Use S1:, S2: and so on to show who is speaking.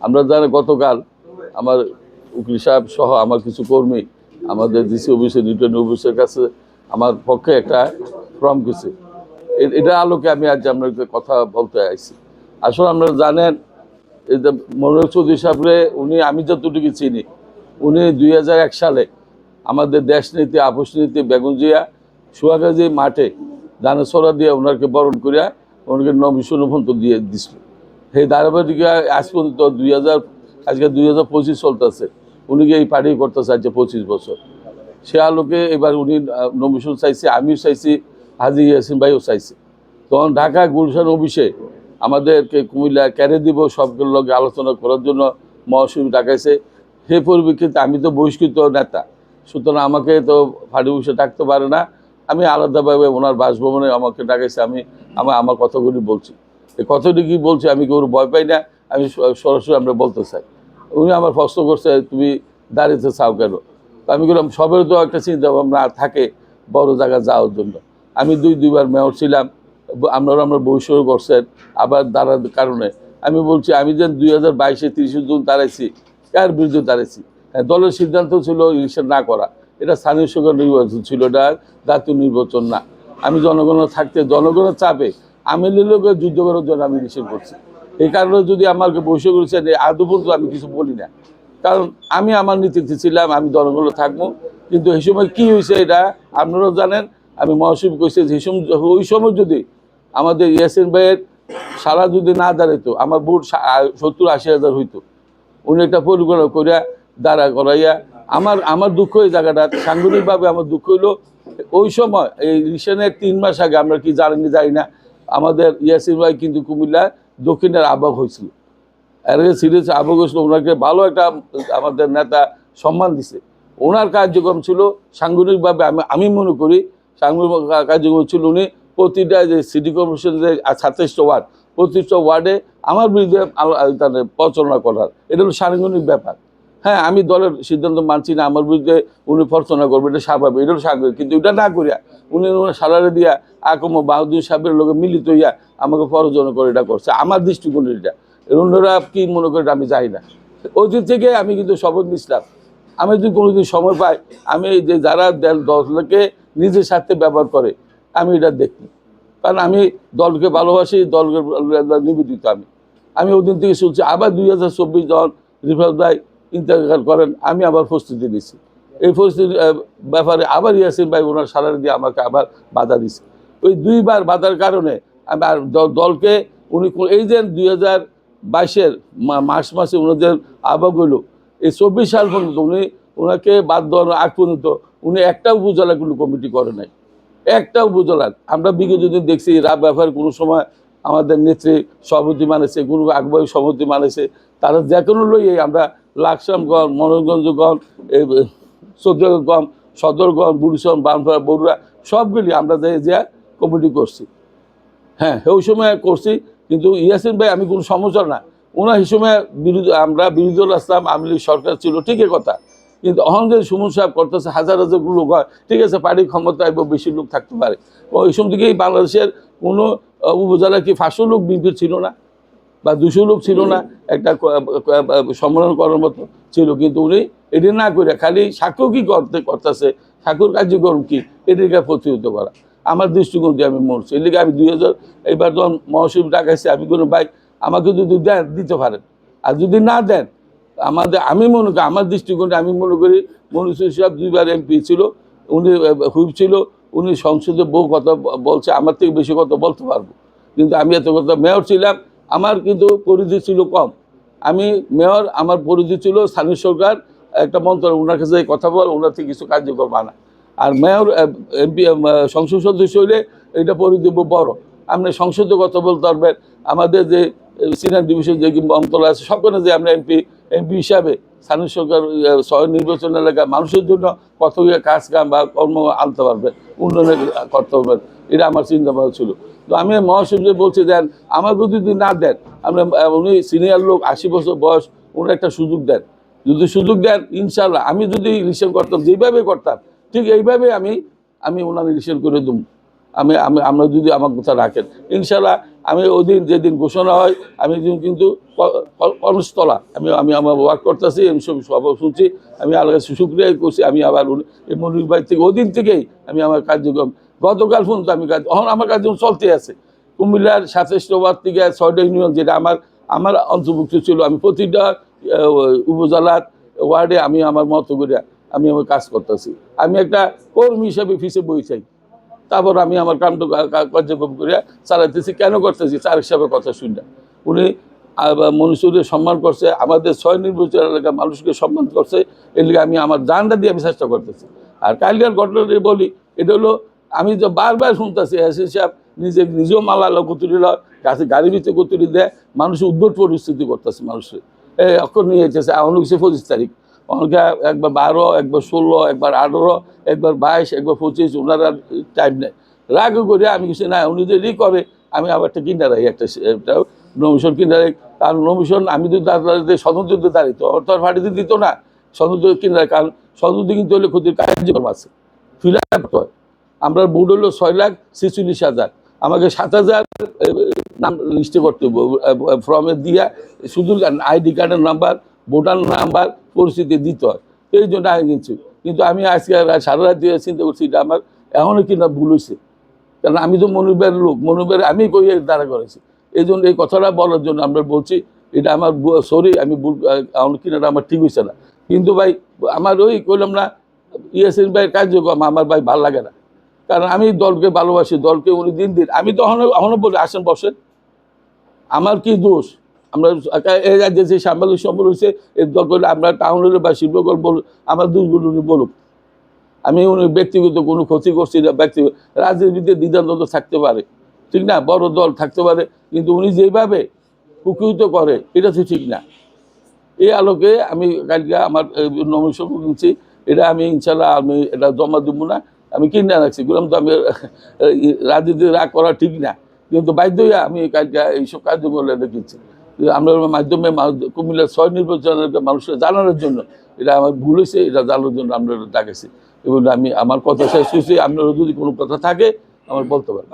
S1: আমরা জানি গতকাল আমার উকিল সাহেব সহ আমার কিছু কর্মী আমাদের ডিসি অফিসের রিটার্ন অফিসের কাছে আমার পক্ষে একটা ফর্ম এ- এটা আলোকে আমি আজ আপনার কথা বলতে আইছি। আসলে আপনারা জানেন, এই যে মনোজ চৌধুরী সাহেবরে উনি, আমি যতটুকু চিনি, উনি দুই হাজার এক সালে আমাদের দেশ নীতি, আপোষ নীতি বেগুনজিয়া সুয়াগাজী মাঠে দানেশ্বরা দিয়ে ওনাকে বরণ করিয়া ওনাকে পর্যন্ত দিয়ে দিছিল। সেই ধারাবাহিক আজ পর্যন্ত দুই হাজার, আজকে দুই হাজার পঁচিশ চলতেছে। উনিকে এই পার্টি করতেছে আজকে পঁচিশ বছর। সে আলোকে এবার উনি নমিশন চাইছে, আমিও চাইছি, হাজি ইয়াসিন ভাইও চাইছে। তখন ঢাকা গুলশান অফিসে আমাদেরকে কুমিল্লা ক্যারে দিব সবগুলোর লগে আলোচনা করার জন্য মহাসচিব ডাকাইছে। সেই পরিপ্রেক্ষিতে আমি তো বহিষ্কৃত নেতা, সুতরাং আমাকে তো ফাড়ি বসে ডাকতে পারে না। আমি আলাদাভাবে ওনার বাসভবনে আমাকে ডাকাইছে, আমি আমার কথাগুলি বলছি। কথাটি কি বলছে আমি কেউ ভয় পাই না? আমি সরাসরি আমরা বলতে চাই। উনি আমার প্রশ্ন করছে তুমি দাঁড়িয়েতে চাও কেন? তো আমি বললাম সবের তো একটা চিন্তা ভাবনা থাকে বড় জায়গা যাওয়ার জন্য। আমি দুই দুইবার মেয়র ছিলাম আপনারা আমরা বৈষয় করছেন আবার দাঁড়ার কারণে। আমি বলছি আমি যে দুই হাজার বাইশে তিরিশে জুন দাঁড়াইছি কার বিরুদ্ধে দাঁড়াইছি? হ্যাঁ, দলের সিদ্ধান্ত ছিল ইলেকশন না করা। এটা স্থানীয় সরকার নির্বাচন ছিল এটা জাতীয় নির্বাচন না। আমি জনগণের থাকতে জনগণের চাপে আমি লোকের যুদ্ধ করার জন্য আমি ইলেকশন করছি। এই কারণে যদি আমাকে বৈষয় করেছেন আদৌ পর্যন্ত আমি কিছু বলি না। কারণ আমি আমার নীতিতে ছিলাম, আমি দলগুলো থাকব, কিন্তু এই সময় কী হয়েছে এটা আপনারাও জানেন, আমি মহাসিব কইছি যে ওই সময় যদি আমাদের ইয়াসিন ভাইয়ের সারা যদি না দাঁড়াইতো, আমার ভোট সত্তর আশি হাজার হইতো, উনি একটা পরিকল্পনা করিয়া দাঁড়া করাইয়া, আমার আমার দুঃখ এই জায়গাটা সাংগঠনিকভাবে আমার দুঃখ হইল, ওই সময় এই রিসেনের তিন মাস আগে আমরা কি জানি জানি না আমাদের ইয়াসিন ভাই কিন্তু কুমিল্লা দক্ষিণের আবাক হয়েছিল। এর আগে সিরিয়াস আবাক হয়েছিল, ওনাকে ভালো একটা আমাদের নেতা সম্মান দিছে। ওনার কার্যক্রম ছিল সাংগঠনিকভাবে আমি আমি মনে করি সাংগঠনিক কার্যক্রম ছিল উনি প্রতিটা যে সিটি কর্পোরেশনের যে সাতাইশটা ওয়ার্ড, প্রতিটা ওয়ার্ডে আমার বিরুদ্ধে প্রচারণা করার। এটা হলো সাংগঠনিক ব্যাপার। হ্যাঁ আমি দলের সিদ্ধান্ত মানছি না, আমার বিরুদ্ধে উনি প্রচারণা করবে, এটা স্বাভাবিক এটা সাংগঠনিক কিন্তু এটা না করিয়া উনি ওনার সালারে দিয়া আকম বাহাদুর সাহেবের লোকে মিলিত হইয়া আমাকে প্ররোচনা করে এটা করছে। আমার দৃষ্টিকোণ এটা। অন্যরা কি মনে করে আমি যাই না। ওই দিক থেকে আমি কিন্তু শপথ নিছিলাম আমি যদি কোনোদিন সময় পাই, আমি এই যে যারা দেল- দলকে নিজের স্বার্থে ব্যবহার করে, আমি এটা দেখি। কারণ আমি দলকে ভালোবাসি, দলকে নিবেদিত আমি। আমি ওদিন থেকে শুনছি, আবার দুই হাজার চব্বিশ যখন রিফাত ভাই ইন্তেকাল করেন আমি আবার প্রস্তুতি নিছি। এই পরিস্থিতি আহ, ব্যাপারে আবার ইয়াসিন ভাই ওনার সালারি দিয়ে আমাকে আবার বাধা দিছে। ওই দুইবার বাধার কারণে আমি আর দলকে উনি এই যে দুই হাজার বাইশের মার্চ মাসে ওনাদের হইল এই চব্বিশ সাল পর্যন্ত উনি ওনাকে বাদ দেওয়ার আগ পর্যন্ত উনি একটা কোনো কমিটি করে নাই। একটা উপজেলার আমরা বিগত দিন দেখছি রাব ব্যাপার কোনো সময় আমাদের নেত্রী সভাপতি মানেছে কোনো আগবাহী সভাপতি মানেছে তারা যে কোনো লইয়ে আমরা লাকসামগঞ্জ মনোরঞ্জনগঞ্জ চৌদ্দগঞ্জ সদরগঞ্জ বুড়িসন বানপাড়া বড়ুয়া, সবগুলি আমরা যে যে কমিটি করছি। হ্যাঁ ওই সময় করছি, কিন্তু ইয়াসিন ভাই, আমি কোনো সমস্যা না। ওনার সময় বিরোধী, আমরা বিরোধী আসলাম, আওয়ামী লীগ সরকার ছিল ঠিকই কথা। কিন্তু অহন যে সুমন সাহেব করতেছে, হাজার হাজার লোক হয়, ঠিক আছে, পার্টির ক্ষমতায় বা বেশি লোক থাকতে পারে। ওই সময় থেকেই বাংলাদেশের কোনো উপজেলা কি ফাঁসো লোক বিএনপির ছিল না? বা দুশো লোক ছিল না, একটা সম্মেলন করার মতো ছিল, কিন্তু উনি এটি না করে খালি সাক্ষ্য কি করতে, করতেছে? সাক্ষর কার্যক্রম কি? এটিকে প্রতিহত করা। আমার দৃষ্টিকোণ দিয়ে আমি মরছি। এদিকে আমি দুই হাজার, এইবার যখন মহাশিব ডাকাইছি আমি কোনো বাইক আমাকে যদি দেন, দিতে পারেন। আর যদি না দেন, আমাদের, আমি মনে করি, আমার দৃষ্টিকোণে আমি মনে করি মনুষ্য সাহেব দুইবার এমপি ছিল, উনি হুইপ ছিল, উনি সংসদে বহু কথা বলছে, আমার থেকে বেশি কথা বলতে পারব। কিন্তু আমি এত কথা মেয়র ছিলাম আমার কিন্তু পরিধি ছিল কম। আমি মেয়র, আমার পরিধি ছিল স্থানীয় সরকার, একটা মন্ত্রণ ওনার কাছে কথা বল, ওনার থেকে কিছু কার্যকর বানা আর মেয়র এমপি সংসদ সদস্য হইলে এটা পরিধি বড়। আপনি সংসদে কথা বলতে পারবেন। আমাদের যে সিনিয়র ডিভিশন যে অঞ্চল আছে সবখানে যে আমরা এমপি এমপি হিসাবে স্থানীয় সরকার নির্বাচন এলাকায় মানুষের জন্য কত কাজ কাম বা কর্ম আনতে পারবেন উন্নয়নের করতে পারবেন এটা আমার চিন্তা ভাবনা ছিল। তো আমি মহাসচিবকে বলছি, দেন আমাকে যদি না দেন, আমরা উনি সিনিয়র লোক, আশি বছর বয়স, উনি একটা সুযোগ দেন। যদি সুযোগ দেন ইনশাল্লাহ আমি যদি ইলেকশন করতাম, যেইভাবে করতাম, ঠিক এইভাবে আমি আমি ওনার ইলেকশন করে দেবো। আমি আমি, আমরা যদি আমার কথা রাখেন। ইনশাল্লাহ আমি ওই দিন যেদিন ঘোষণা হয়, আমি কিন্তু কর্মস্থলা, আমি আমি আমার ওয়ার্ক করতেছি, আমি সব সব শুনছি, আমি কাছে শুক্রিয়া করছি, আমি আবার মনির ভাই থেকে, ওই দিন থেকেই আমি আমার কার্যক্রম, গতকাল পর্যন্ত আমি কাজ, এখন আমার কার্যক্রম চলতে আছে। কুমিল্লার সাতাশ ওয়ার্ড থেকে ছয়টা ইউনিয়ন, যেটা আমার আমার অন্তর্ভুক্ত ছিল, আমি প্রতিটা উপজেলার ওয়ার্ডে আমি আমার মতো করে, আমি আমার কাজ করতেছি। আমি একটা কর্মী হিসাবে ফিসে বই চাই। তারপর আমি আমার কাণ্ড কার্যক্রম করে চালাইতেছি। কেন করতেছি? চার হিসাবে কথা শুনে উনি মনুষ্যদের সম্মান করছে, আমাদের ছয় নির্বাচন এলাকার মানুষকে সম্মান করছে, এর আমি আমার জানটা দিয়ে আমি চেষ্টা করতেছি। আর কালকের ঘটনাটি বলি, এটা হলো, আমি তো বারবার শুনতেছি, এসি সাহেব নিজে নিজেও মালালো কুতুরি লয়, গাছে গাড়ি ভিতরে কুতুরি দেয় মানুষের উদ্ভট পরিস্থিতি করতেছে মানুষের। এই অক্ষর নিয়ে যেতেছে এখন হচ্ছে পঁচিশ তারিখ। অনেকে একবার বারো, একবার ষোলো, একবার আঠেরো, একবার বাইশ, একবার পঁচিশ, ওনার টাইম নেয় রাগ করে আমি কিছু না, উনি যদি করে, আমি আবার একটা কিনা রাখি একটা নমিশন কিনা রাখি কারণ নমিশন আমি যদি তাদের স্বতন্ত্র দাঁড়িত অর্থাৎ পার্টিতে দিত না। স্বতন্ত্র কিনা রাখি কারণ স্বতন্ত্র কিন্তু হলে ক্ষতির কার্যক্রম আছে। ফিল হয়? আমরা বোর্ড হলো ছয় লাখ ছেচল্লিশ হাজার। আমাকে সাত হাজার নাম লিস্টে করতে ফর্মে দিয়া, শুধু আইডি কার্ডের নাম্বার ভোটার নাম্বার পরিস্থিতি দিতে হয়। এই জন্য আমি নিচ্ছি কিন্তু আমি আজকে সারা রাত দিয়ে চিন্তা করছি, এটা আমার এখনও কিনা ভুল হয়েছে? কারণ আমি তো মনুবের লোক, মনুবের আমি কই দাঁড়া করেছি? এই জন্য এই কথাটা বলার জন্য আমরা বলছি, এটা আমার সরি আমি ভুল, এখন কিনা আমার ঠিক হয়েছে না। কিন্তু ভাই, আমার ওই কইলাম না, ইয়াসিন ভাইয়ের কার্যক্রম আমার ভাই ভালো লাগে না। কারণ আমি দলকে ভালোবাসি, দলকে উনি দিন দিন, আমি তো এখনও এখনও বলি, আসেন বসেন। আমার কি দোষ? আমরা যে সাংবাদিক সম্বল হয়েছে এর দরকার আমরা টাউনের বা শিল্পকর বল, আমার দোষগুলো উনি বলুক। আমি ব্যক্তিগত কোনো ক্ষতি করছি না ব্যক্তিগত রাজনীতিতে দ্বিধাদ্বন্দ্ব থাকতে পারে। ঠিক না? বড় দল থাকতে পারে, কিন্তু উনি যেভাবে কুকিত করে, এটা তো ঠিক না। এই আলোকে আমি কালকে আমার নমিশন কিনছি এটা আমি ইনশাল্লাহ আমি এটা জমা দেবো না। আমি কিনে রাখছি বললাম তো আমি রাজনীতি রাগ করা ঠিক না। কিন্তু বাধ্য হয়ে আমি কালকে এইসব কার্যক্রম কিনছি আমরা মাধ্যমে কুমিল্লার ছয় নির্বাচনের মানুষকে জানানোর জন্য এটা আমার ভুল হয়েছে, এটা জানানোর জন্য আমরা ডাকেছি। এবং আমি, আমার কথা শেষ হয়েছে আপনার যদি কোনো কথা থাকে, আমার বলতে পারেন